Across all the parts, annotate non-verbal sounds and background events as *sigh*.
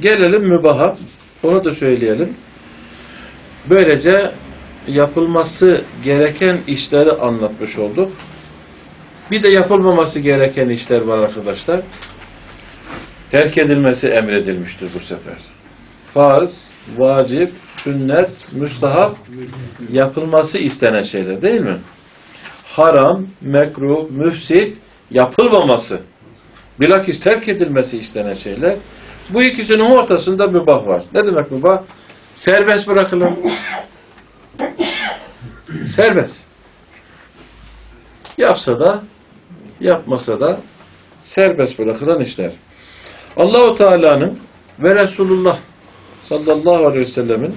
Gelelim mübaha. Onu da söyleyelim. Böylece yapılması gereken işleri anlatmış olduk. Bir de yapılmaması gereken işler var arkadaşlar. Terk edilmesi emredilmiştir bu sefer. Farz, vacip, sünnet, müstahap yapılması istenen şeyler değil mi? Haram, mekruh, müfsit yapılmaması. Bilakis terk edilmesi istenen şeyler. Bu ikisinin ortasında mübah var. Ne demek mübah? Serbest bırakılır. Serbest. Yapsa da, yapmasa da serbest bırakılan işler. Allahu Teala'nın ve Resulullah sallallahu aleyhi ve sellemin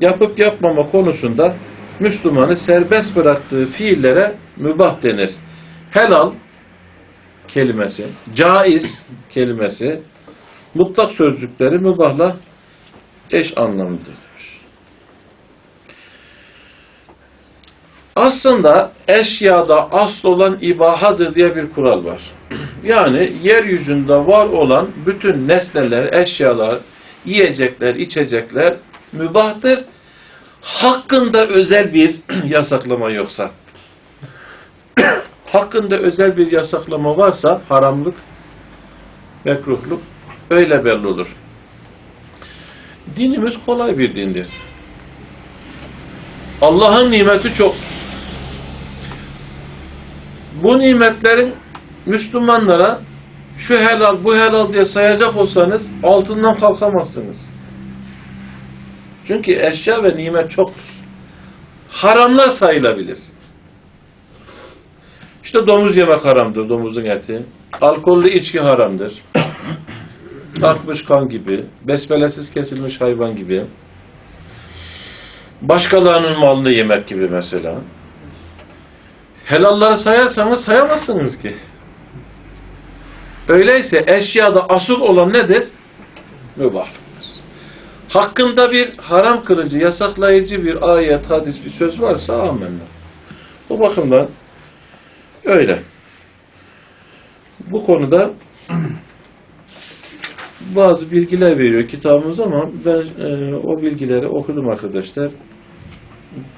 yapıp yapmama konusunda Müslümanı serbest bıraktığı fiillere mübah denir. Helal kelimesi, caiz kelimesi, mutlak sözcükleri mübahla eş anlamlıdır. Aslında eşyada asıl olan ibahadır diye bir kural var. *clears throat* Yani yeryüzünde var olan bütün nesneler, eşyalar, yiyecekler, içecekler mübahtır. Hakkında özel bir *clears throat* yasaklama yoksa. *clears throat* Hakkında özel bir yasaklama varsa haramlık, mekruhluk öyle belli olur. Dinimiz kolay bir dindir. Allah'ın nimeti çok. Bu nimetlerin Müslümanlara şu helal, bu helal diye sayacak olsanız altından kalkamazsınız. Çünkü eşya ve nimet çoktur. Haramlar sayılabilir. İşte domuz yemek haramdır, domuzun eti. Alkollü içki haramdır. Tartmış kan gibi, besmelesiz kesilmiş hayvan gibi. Başkalarının malını yemek gibi mesela. Helalları sayarsanız sayamazsınız ki. Öyleyse eşyada asıl olan nedir? Mübahtır. Hakkında bir haram kırıcı, yasaklayıcı bir ayet, hadis, bir söz varsa amenna. Bu bakımdan öyle. Bu konuda bazı bilgiler veriyor kitabımız ama ben e, o bilgileri okudum arkadaşlar.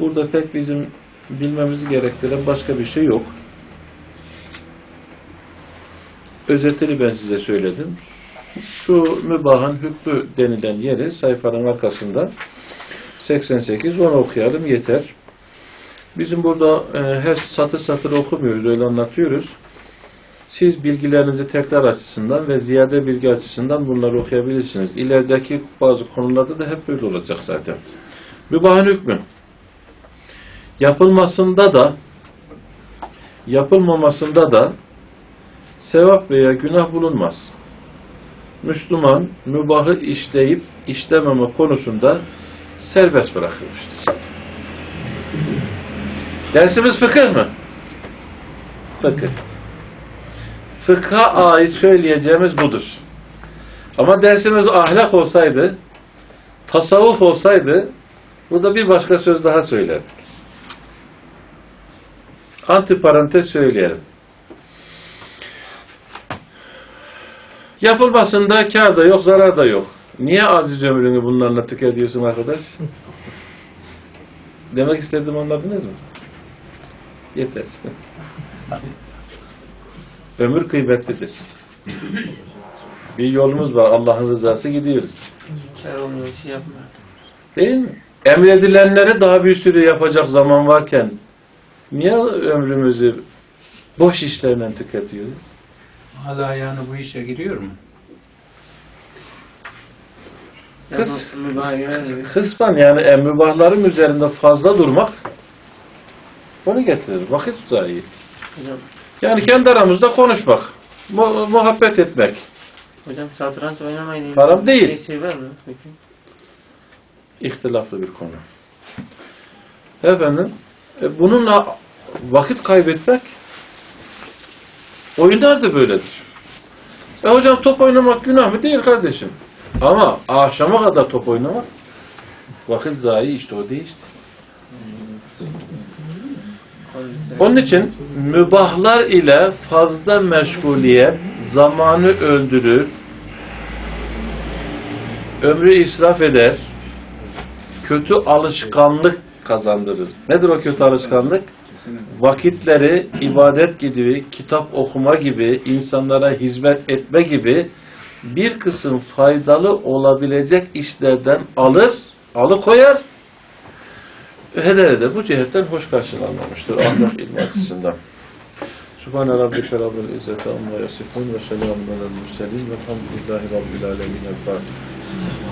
Burada pek bizim bilmemizi gerektiren başka bir şey yok. Özetini ben size söyledim. Şu mübahın hükmü denilen yeri sayfanın arkasında 88 onu okuyalım yeter. Bizim burada e, her satır satır okumuyoruz, öyle anlatıyoruz. Siz bilgilerinizi tekrar açısından ve ziyade bilgi açısından bunları okuyabilirsiniz. İlerideki bazı konularda da hep böyle olacak zaten. Mübahın hükmü. Yapılmasında da yapılmamasında da sevap veya günah bulunmaz. Müslüman mübahı işleyip işlememe konusunda serbest bırakılmıştır. Dersimiz fıkıh mı? Fıkıh. Fıkha ait söyleyeceğimiz budur. Ama dersimiz ahlak olsaydı, tasavvuf olsaydı, burada bir başka söz daha söylerdik. Antiparantez söyleyelim. Yapılmasında kar da yok, zarar da yok. Niye aziz ömrünü bunlarla tüketiyorsun arkadaş? Demek istedim anladınız mı? Yeter. Ömür kıymetlidir. Bir yolumuz var. Allah'ın rızası gidiyoruz. Şey. Değil mi? Emredilenleri daha bir sürü yapacak zaman varken niye ömrümüzü boş işlerle tüketiyoruz? Hala yani bu işe giriyor mu? Kız. Mübarek. Kısmen yani e, mübahların üzerinde fazla durmak onu getirir. Vakit zayi. Hocam, Yani kendi aramızda konuşmak. Mu muhabbet etmek. hocam satranç oynamayın. Haram değil. Şey var mı? Peki. İhtilaflı bir konu. Efendim, e, bununla vakit kaybetmek oyunlar da böyledir. E hocam top oynamak günah mı? Değil kardeşim. Ama akşama kadar top oynamak vakit zayi işte o değişti. Onun için mübahlar ile fazla meşguliyet zamanı öldürür, ömrü israf eder, kötü alışkanlık kazandırır. Nedir o kötü alışkanlık? Vakitleri ibadet gibi, kitap okuma gibi, insanlara hizmet etme gibi bir kısım faydalı olabilecek işlerden alır, alıkoyar. Hele de bu cihetten hoş karşılanmamıştır ahlak ilmi açısından. Subhane rabbike rabbil izzeti amma yasifun ve selamun alel murselin velhamdülillahi rabbil alemin. El Fatiha.